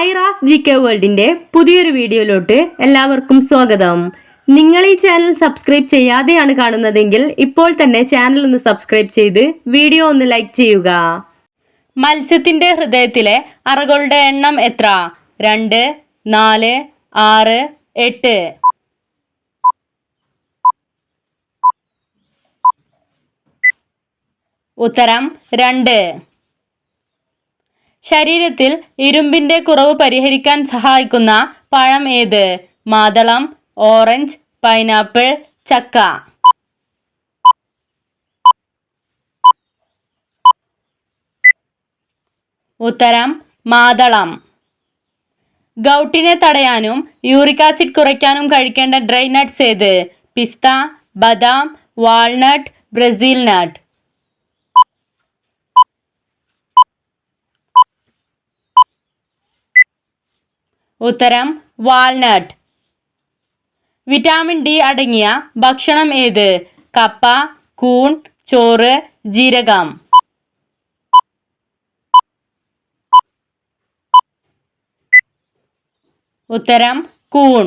Aira's G K വേൾഡിന്റെ പുതിയൊരു വീഡിയോയിലോട്ട് എല്ലാവർക്കും സ്വാഗതം. നിങ്ങൾ ഈ ചാനൽ സബ്സ്ക്രൈബ് ചെയ്യാതെയാണ് കാണുന്നതെങ്കിൽ ഇപ്പോൾ തന്നെ ചാനൽ ഒന്ന് സബ്സ്ക്രൈബ് ചെയ്ത് വീഡിയോ ഒന്ന് ലൈക്ക് ചെയ്യുക. മത്സ്യത്തിന്റെ ഹൃദയത്തിലെ അറകളുടെ എണ്ണം എത്ര? രണ്ട് നാല് ആറ് എട്ട്. ഉത്തരം രണ്ട്. ശരീരത്തിൽ ഇരുമ്പിന്റെ കുറവ് പരിഹരിക്കാൻ സഹായിക്കുന്ന പഴം ഏത്? മാതളം ഓറഞ്ച് പൈനാപ്പിൾ ചക്ക. ഉത്തരം മാതളം. ഗൗട്ടിനെ തടയാനും യൂറിക് ആസിഡ് കുറയ്ക്കാനും കഴിക്കേണ്ട ഡ്രൈ നട്ട്സ് ഏത്? പിസ്ത ബദാം വാൾനട്ട് ബ്രസീൽ നട്ട്. ഉത്തരം വാൾനട്ട് വിറ്റാമിൻ ഡി അടങ്ങിയ ഭക്ഷണം ഏത്? കപ്പ കൂൺ ചോറ് ജീരകം. ഉത്തരം കൂൺ.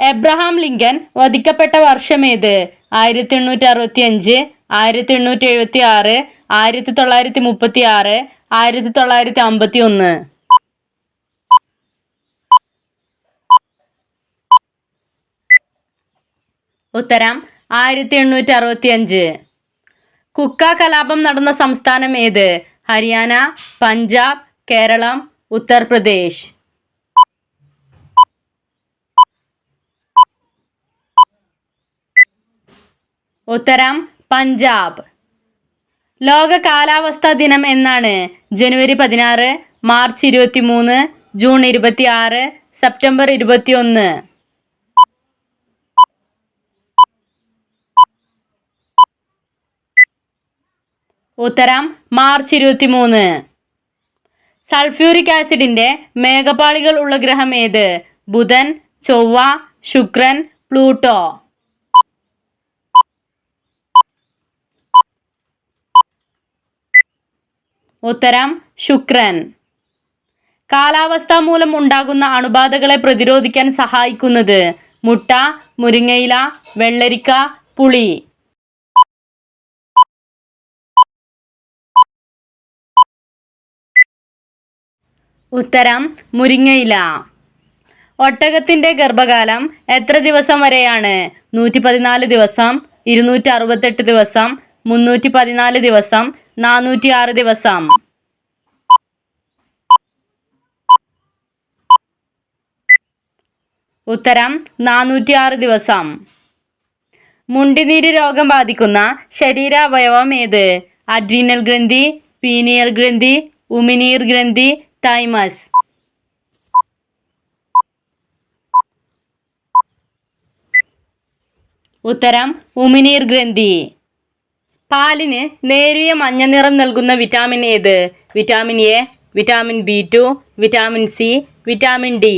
എബ്രഹാം ലിങ്കൻ വധിക്കപ്പെട്ട വർഷമേത് ആയിരത്തി എണ്ണൂറ്റി അറുപത്തി അഞ്ച് ആയിരത്തി എണ്ണൂറ്റി എഴുപത്തി ആറ് ആയിരത്തി തൊള്ളായിരത്തി മുപ്പത്തി ആറ് ആയിരത്തി തൊള്ളായിരത്തി അമ്പത്തി ഒന്ന് ഉത്തരം ആയിരത്തി എണ്ണൂറ്റി അറുപത്തി അഞ്ച് കുക്ക കലാപം നടന്ന സംസ്ഥാനം ഏത്? ഹരിയാന പഞ്ചാബ് കേരളം ഉത്തർപ്രദേശ്. ഉത്തരം പഞ്ചാബ്. ലോക കാലാവസ്ഥാ ദിനം എന്നാണ്. ജനുവരി പതിനാറ് മാർച്ച് ഇരുപത്തി മൂന്ന് ജൂൺ ഇരുപത്തി ആറ് സെപ്റ്റംബർ ഇരുപത്തി ഒന്ന് ഉത്തരം മാർച്ച് ഇരുപത്തി മൂന്ന് സൾഫ്യൂരിക് ആസിഡിന്റെ മേഘപാളികൾ ഉള്ള ഗ്രഹം ഏത്? ബുധൻ ചൊവ്വ ശുക്രൻ പ്ലൂട്ടോ. ഉത്തരം ശുക്രൻ. കാലാവസ്ഥ മൂലം ഉണ്ടാകുന്ന അണുബാധകളെ പ്രതിരോധിക്കാൻ സഹായിക്കുന്നത് മുട്ട മുരിങ്ങയില വെള്ളരിക്ക പുളി. ഉത്തരം മുരിങ്ങയില. ഒട്ടകത്തിന്റെ ഗർഭകാലം എത്ര ദിവസം വരെയാണ്? നൂറ്റി പതിനാല് ദിവസം ഇരുന്നൂറ്റി അറുപത്തെട്ട് ദിവസം മുന്നൂറ്റി പതിനാല് ദിവസം നാനൂറ്റി ആറ് ദിവസം. ഉത്തരം നാനൂറ്റി ആറ് ദിവസം. മുണ്ടിനീര് രോഗം ബാധിക്കുന്ന ശരീരാവയവം ഏത്? അഡ്രീനൽ ഗ്രന്ഥി പീനിയൽ ഗ്രന്ഥി ഉമിനീർ ഗ്രന്ഥി തൈമസ് ഉത്തരം ഉമിനീർ ഗ്രന്ഥി. പാലിന് നേരിയ മഞ്ഞ നിറം നൽകുന്ന വിറ്റാമിൻ ഏത്? Vitamin A vitamin B two vitamin C vitamin D.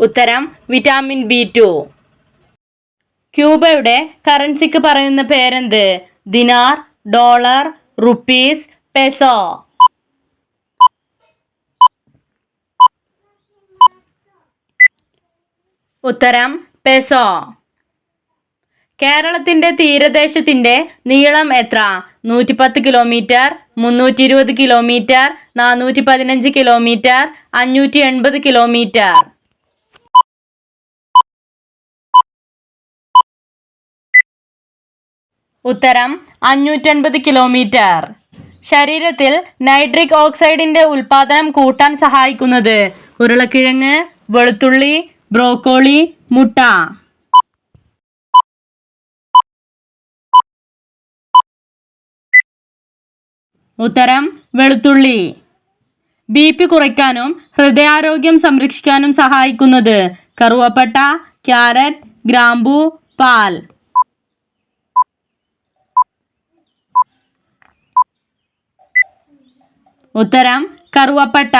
ഉത്തരം വിറ്റാമിൻ ബി ടു. ക്യൂബയുടെ കറൻസിക്ക് പറയുന്ന പേരെന്ത്? Dinar dollar rupees peso. ഉത്തരം പെസോ. കേരളത്തിന്റെ തീരദേശത്തിന്റെ നീളം എത്ര? നൂറ്റി പത്ത് കിലോമീറ്റർ മുന്നൂറ്റി ഇരുപത് കിലോമീറ്റർ നാനൂറ്റി പതിനഞ്ച് കിലോമീറ്റർ അഞ്ഞൂറ്റി എൺപത് കിലോമീറ്റർ. ഉത്തരം അഞ്ഞൂറ്റൻപത് കിലോമീറ്റർ. ശരീരത്തിൽ നൈട്രിക് ഓക്സൈഡിന്റെ ഉൽപാദനം കൂട്ടാൻ സഹായിക്കുന്നത് ഉരുളക്കിഴങ്ങ് വെളുത്തുള്ളി ബ്രോക്കോളി മുട്ട. ഉത്തരം വെളുത്തുള്ളി. ബി പി കുറയ്ക്കാനും ഹൃദയാരോഗ്യം സംരക്ഷിക്കാനും സഹായിക്കുന്നത് കറുവപ്പട്ട ക്യാരറ്റ് ഗ്രാമ്പൂ പാൽ. ഉത്തരം കറുവപ്പട്ട.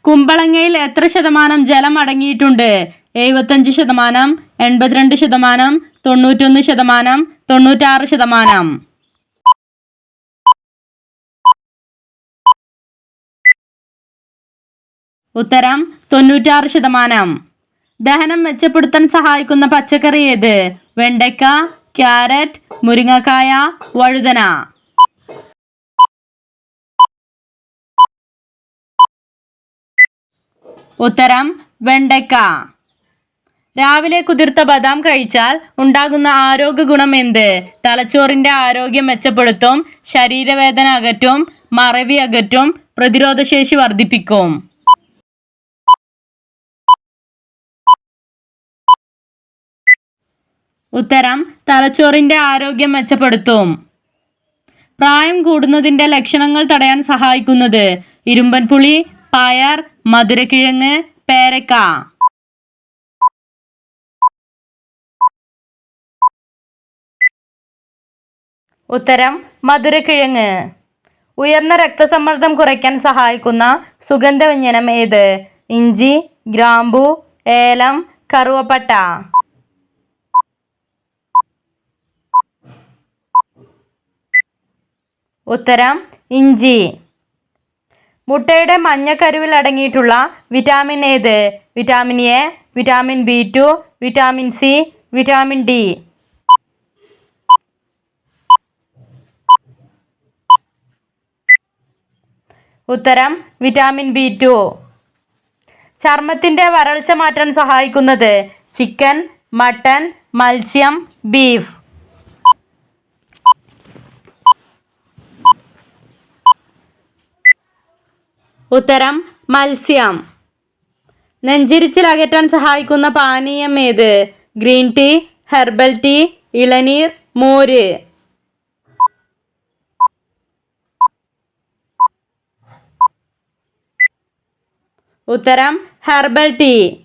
കുമ്പളങ്ങയിൽ എത്ര ശതമാനം ജലം അടങ്ങിയിട്ടുണ്ട്? എഴുപത്തഞ്ച് ശതമാനം എൺപത്തിരണ്ട് ശതമാനം തൊണ്ണൂറ്റൊന്ന് ശതമാനം തൊണ്ണൂറ്റാറ് ശതമാനം. ഉത്തരം തൊണ്ണൂറ്റാറ് ശതമാനം. ദഹനം മെച്ചപ്പെടുത്താൻ സഹായിക്കുന്ന പച്ചക്കറി ഏത്? വെണ്ടയ്ക്ക ക്യാരറ്റ് മുരിങ്ങക്കായ വഴുതന. ഉത്തരം വെണ്ടയ്ക്ക. രാവിലെ കുതിർത്ത ബദാം കഴിച്ചാൽ ഉണ്ടാകുന്ന ആരോഗ്യ ഗുണം എന്ത്? തലച്ചോറിന്റെ ആരോഗ്യം മെച്ചപ്പെടുത്തും ശരീരവേദന അകറ്റും മറവി അകറ്റും പ്രതിരോധശേഷി വർദ്ധിപ്പിക്കും. ഉത്തരം തലച്ചോറിന്റെ ആരോഗ്യം മെച്ചപ്പെടുത്തും. പ്രായം കൂടുന്നതിന്റെ ലക്ഷണങ്ങൾ തടയാൻ സഹായിക്കുന്നത് ഇരുമ്പൻപുളി പയർ മധുരക്കിഴങ്ങ് പേരക്ക. ഉത്തരം മധുരക്കിഴങ്ങ്. ഉയർന്ന രക്തസമ്മർദ്ദം കുറയ്ക്കാൻ സഹായിക്കുന്ന സുഗന്ധവ്യഞ്ജനം ഏത്? ഇഞ്ചി ഗ്രാമ്പു ഏലം കറുവപ്പട്ട. ഉത്തരം ഇഞ്ചി. മുട്ടയുടെ മഞ്ഞക്കരുവിൽ അടങ്ങിയിട്ടുള്ള വിറ്റാമിൻ ഏത്? Vitamin A vitamin B two vitamin C vitamin D ഉത്തരം വിറ്റാമിൻ ബി ടു ചർമ്മത്തിന്റെ വരൾച്ച മാറ്റാൻ സഹായിക്കുന്നത് ചിക്കൻ മട്ടൻ മത്സ്യം ബീഫ് ഉത്തരം മത്സ്യം. നെഞ്ചിരിച്ചിൽ അകറ്റാൻ സഹായിക്കുന്ന പാനീയം ഏത്? ഗ്രീൻ ടീ ഹെർബൽ ടീ ഇളനീർ മോര്. ഉത്തരം ഹെർബൽ ടീ.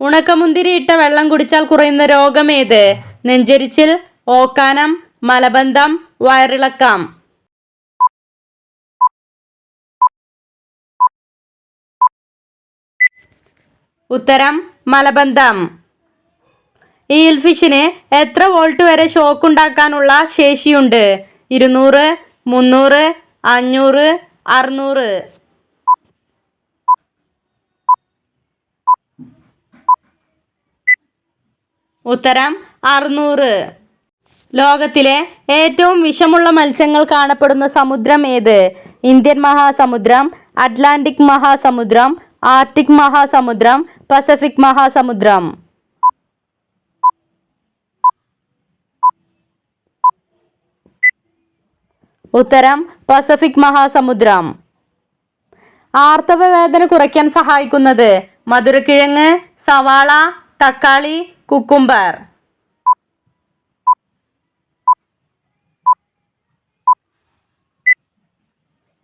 ഉണക്കമുന്തിരി ഇട്ട വെള്ളം കുടിച്ചാൽ കുറയുന്ന രോഗം ഏത്? നെഞ്ചരിച്ചിൽ ഓക്കാനം മലബന്ധം വയറിളക്കം. ഉത്തരം മലബന്ധം. ഈൽ ഫിഷിന് എത്ര വോൾട്ട് വരെ ഷോക്ക് ഉണ്ടാക്കാനുള്ള ശേഷിയുണ്ട്? ഇരുന്നൂറ് മുന്നൂറ് അഞ്ഞൂറ് അറുന്നൂറ്. ഉത്തരം അറുന്നൂറ്. ലോകത്തിലെ ഏറ്റവും വിഷമുള്ള മത്സ്യങ്ങൾ കാണപ്പെടുന്ന സമുദ്രം ഏത്? ഇന്ത്യൻ മഹാസമുദ്രം അറ്റ്ലാന്റിക് മഹാസമുദ്രം ആർട്ടിക് മഹാസമുദ്രം പസഫിക് മഹാസമുദ്രം. ഉത്തരം പസഫിക് മഹാസമുദ്രം. ആർത്തവ വേദന കുറയ്ക്കാൻ സഹായിക്കുന്നത് മധുരക്കിഴങ്ങ് സവാള തക്കാളി കുക്കുംബർ.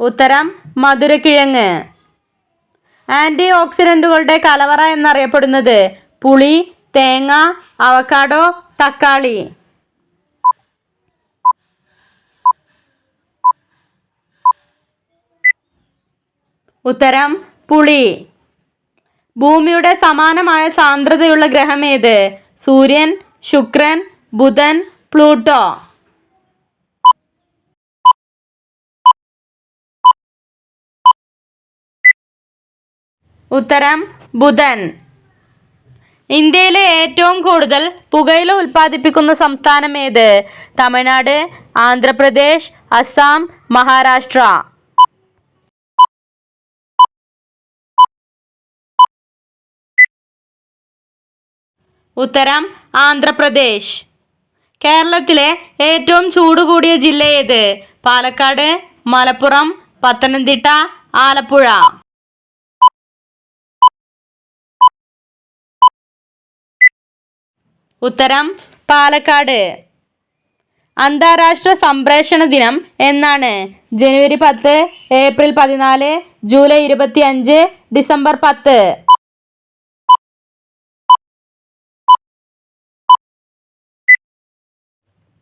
ഉത്തരം മധുരക്കിഴങ്ങ്. ആന്റി ഓക്സിഡന്റുകളുടെ കലവറ എന്നറിയപ്പെടുന്നത് പുളി തേങ്ങ അവക്കാഡോ തക്കാളി. ഉത്തരം പുളി. ഭൂമിയുടെ സമാനമായ സാന്ദ്രതയുള്ള ഗ്രഹം ഏത് സൂര്യൻ ശുക്രൻ ബുധൻ പ്ലൂട്ടോ. ഉത്തരം ബുധൻ. ഇന്ത്യയിലെ ഏറ്റവും കൂടുതൽ പുകയില ഉൽപ്പാദിപ്പിക്കുന്ന സംസ്ഥാനം ഏത്? തമിഴ്നാട് ആന്ധ്രാപ്രദേശ് അസം മഹാരാഷ്ട്ര. ഉത്തരം ആന്ധ്രാപ്രദേശ്. കേരളത്തിലെ ഏറ്റവും ചൂട് കൂടിയ ജില്ല ഏത്? പാലക്കാട് മലപ്പുറം പത്തനംതിട്ട ആലപ്പുഴ. ഉത്തരം പാലക്കാട്. അന്താരാഷ്ട്ര സംപ്രേഷണ ദിനം എന്നാണ്. ജനുവരി പത്ത് ഏപ്രിൽ പതിനാല് ജൂലൈ ഇരുപത്തി അഞ്ച് ഡിസംബർ പത്ത്.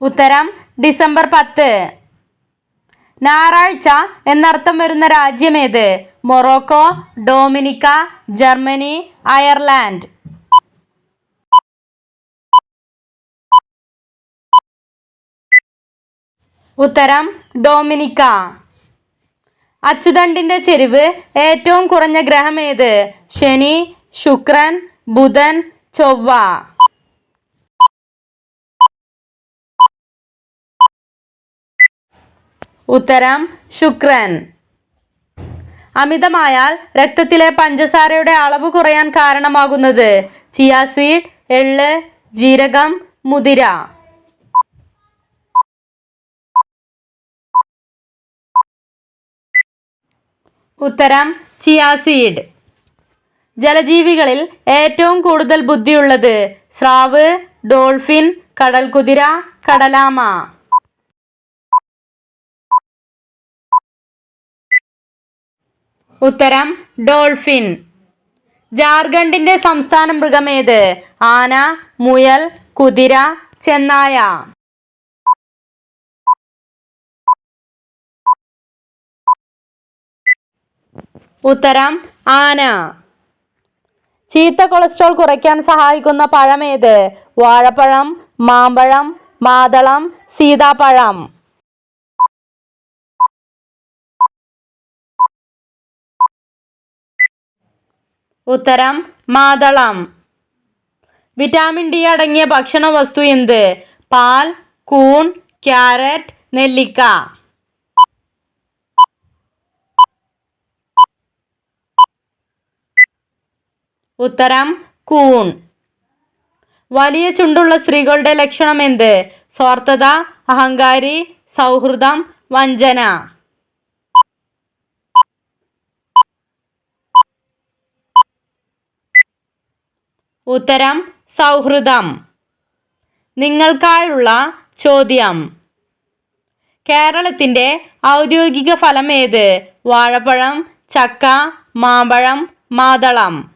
ഉത്തരം ഡിസംബർ പത്ത്. ഞായറാഴ്ച എന്നർത്ഥം വരുന്ന രാജ്യമേത് മൊറോക്കോ ഡൊമിനിക്ക ജർമ്മനി അയർലാൻഡ്. ഉത്തരം ഡൊമിനിക്ക. അച്ചുതണ്ടിന്റെ ചെരിവ് ഏറ്റവും കുറഞ്ഞ ഗ്രഹം ഏത്? ശനി ശുക്രൻ ബുധൻ ചൊവ്വ. ഉത്തരം ശുക്രൻ. അമിതമായാൽ രക്തത്തിലെ പഞ്ചസാരയുടെ അളവ് കുറയാൻ കാരണമാകുന്നത് ചിയാസ്വീഡ് സ്വീറ്റ് എള്ള് ജീരകം മുതിര. ഉത്തരം ചിയാസീഡ് ജലജീവികളിൽ ഏറ്റവും കൂടുതൽ ബുദ്ധിയുള്ളത് സ്രാവ് ഡോൾഫിൻ കടൽകുതിര കടലാമ. ഉത്തരം ഡോൾഫിൻ. ജാർഖണ്ഡിന്റെ സംസ്ഥാന മൃഗമേത് ആന മുയൽ കുതിര ചെന്നായ. ഉത്തരം ആന. ചീത്ത കൊളസ്ട്രോൾ കുറയ്ക്കാൻ സഹായിക്കുന്ന പഴം ഏത് വാഴപ്പഴം മാമ്പഴം മാതളം സീതാപ്പഴം. ഉത്തരം മാതളം. വിറ്റാമിൻ ഡി അടങ്ങിയ ഭക്ഷണ വസ്തു എന്ത്? പാൽ കൂൺ ക്യാരറ്റ് നെല്ലിക്ക. ഉത്തരം കൂൺ. വലിയ ചുണ്ടുള്ള സ്ത്രീകളുടെ ലക്ഷണം എന്ത്? സ്വാർത്ഥത അഹങ്കാരി സൗഹൃദം വഞ്ചന. ഉത്തരം സൗഹൃദം. നിങ്ങൾക്കായുള്ള ചോദ്യം. കേരളത്തിന്റെ ഔദ്യോഗിക ഫലം ഏത്? വാഴപ്പഴം ചക്ക മാമ്പഴം മാതളം.